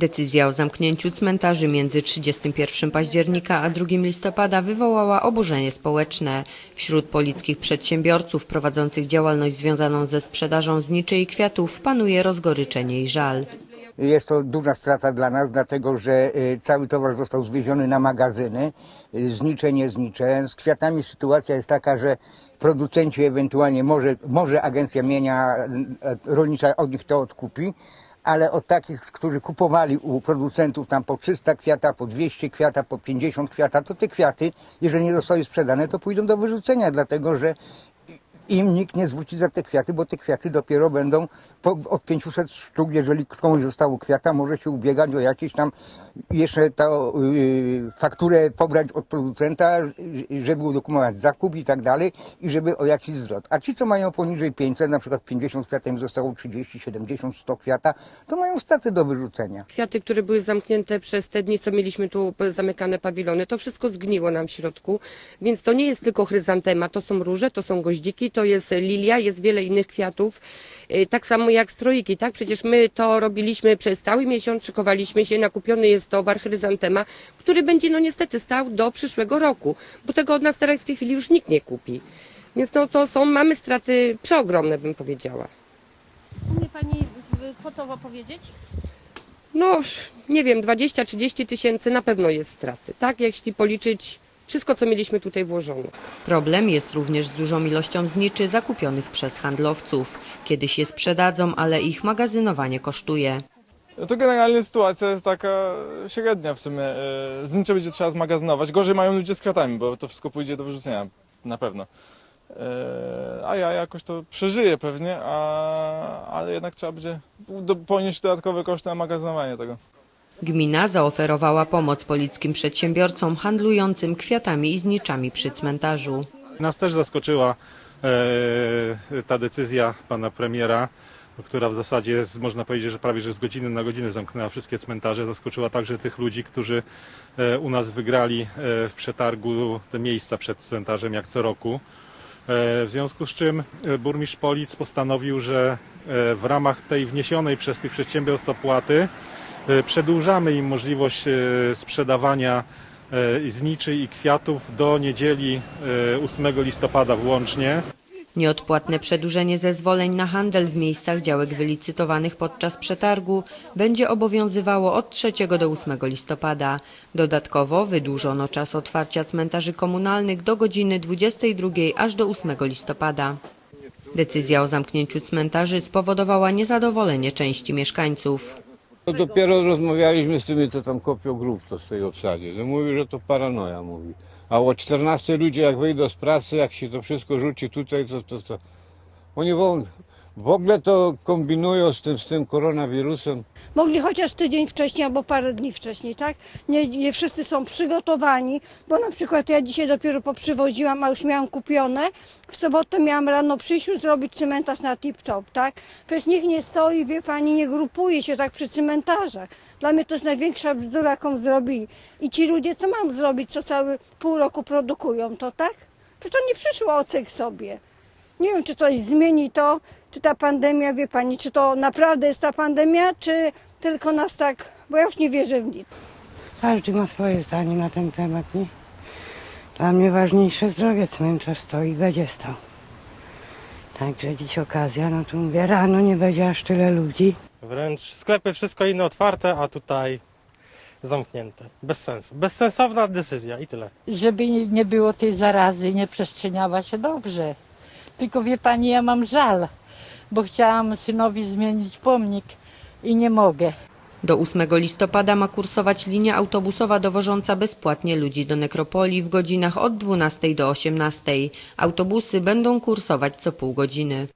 Decyzja o zamknięciu cmentarzy między 31 października a 2 listopada wywołała oburzenie społeczne. Wśród polickich przedsiębiorców prowadzących działalność związaną ze sprzedażą zniczy i kwiatów panuje rozgoryczenie i żal. Jest to duża strata dla nas, dlatego że y, cały towar został zwieziony na magazyny, y, znicze, nieznicze. Z kwiatami sytuacja jest taka, że producenci ewentualnie może, może agencja mienia y, rolnicza od nich to odkupi, ale od takich, którzy kupowali u producentów tam po 300 kwiata, po 200 kwiata, po 50 kwiata, to te kwiaty, jeżeli nie zostały sprzedane, to pójdą do wyrzucenia, dlatego że im nikt nie zwróci za te kwiaty, bo te kwiaty dopiero będą po, od 500 sztuk, jeżeli komuś zostało kwiata, może się ubiegać o jakieś tam jeszcze tą yy, fakturę pobrać od producenta, żeby udokumentować zakup i tak dalej i żeby o jakiś zwrot. A ci, co mają poniżej 500, na przykład 50 kwiata im zostało 30, 70, 100 kwiata, to mają straty do wyrzucenia. Kwiaty, które były zamknięte przez te dni, co mieliśmy tu zamykane pawilony, to wszystko zgniło nam w środku, więc to nie jest tylko chryzantema, to są róże, to są goździki, to jest lilia, jest wiele innych kwiatów, Y, tak samo jak stroiki, tak? Przecież my to robiliśmy przez cały miesiąc, szykowaliśmy się, nakupiony jest towar chryzantema, który będzie no niestety stał do przyszłego roku, bo tego od nas teraz w tej chwili już nikt nie kupi. Więc no to są, mamy straty przeogromne, bym powiedziała. Umie Pani kwotowo powiedzieć? No, nie wiem, 20-30 tysięcy na pewno jest straty, tak? Jeśli policzyć wszystko, co mieliśmy tutaj włożone. Problem jest również z dużą ilością zniczy zakupionych przez handlowców. Kiedyś je sprzedadzą, ale ich magazynowanie kosztuje. No to generalnie sytuacja jest taka średnia w sumie. E, Znicze będzie trzeba zmagazynować. Gorzej mają ludzie z kwiatami, bo to wszystko pójdzie do wyrzucenia na pewno. E, A ja jakoś to przeżyję pewnie, a, ale jednak trzeba będzie ponieść dodatkowe koszty na magazynowanie tego. Gmina zaoferowała pomoc polickim przedsiębiorcom handlującym kwiatami i zniczami przy cmentarzu. Nas też zaskoczyła e, ta decyzja pana premiera, która w zasadzie jest, można powiedzieć, że prawie że z godziny na godzinę zamknęła wszystkie cmentarze. Zaskoczyła także tych ludzi, którzy e, u nas wygrali e, w przetargu te miejsca przed cmentarzem jak co roku. E, W związku z czym e, burmistrz Polic postanowił, że e, w ramach tej wniesionej przez tych przedsiębiorstw opłaty przedłużamy im możliwość e, sprzedawania e, zniczy i kwiatów do niedzieli e, 8 listopada włącznie. Nieodpłatne przedłużenie zezwoleń na handel w miejscach działek wylicytowanych podczas przetargu będzie obowiązywało od 3 do 8 listopada. Dodatkowo wydłużono czas otwarcia cmentarzy komunalnych do godziny 22 aż do 8 listopada. Decyzja o zamknięciu cmentarzy spowodowała niezadowolenie części mieszkańców. To dopiero rozmawialiśmy z tymi, co tam kopią grób to z tej obsadzie. No mówi, że to paranoja mówi. A o 14 ludzie jak wyjdą z pracy, jak się to wszystko rzuci tutaj, to, to, to oni w, w ogóle to kombinują z tym, z tym koronawirusem. Mogli chociaż tydzień wcześniej albo parę dni wcześniej, tak? Nie, nie wszyscy są przygotowani, bo na przykład ja dzisiaj dopiero poprzywoziłam, a już miałam kupione. W sobotę miałam rano przyjść już zrobić cementarz na tip-top, tak? Przecież nikt nie stoi, wie pani, nie grupuje się tak przy cementarzach. Dla mnie to jest największa bzdura, jaką zrobili. I ci ludzie, co mam zrobić, co cały pół roku produkują, to tak? Przecież to nie przyszło ocek sobie. Nie wiem, czy coś zmieni to, czy ta pandemia, wie pani, czy to naprawdę jest ta pandemia, czy tylko nas tak, bo ja już nie wierzę w nic. Każdy ma swoje zdanie na ten temat, nie? Dla mnie ważniejsze zdrowie cmentarz stoi i będzie stał. Także dziś okazja, no tu mówię, rano nie będzie aż tyle ludzi. Wręcz sklepy wszystko inne otwarte, a tutaj zamknięte. Bez sensu. Bezsensowna decyzja i tyle. żeby nie było tej zarazy, nie przestrzeniała się dobrze. Tylko wie pani, ja mam żal, bo chciałam synowi zmienić pomnik i nie mogę. Do 8 listopada ma kursować linia autobusowa dowożąca bezpłatnie ludzi do nekropolii w godzinach od 12 do 18. Autobusy będą kursować co pół godziny.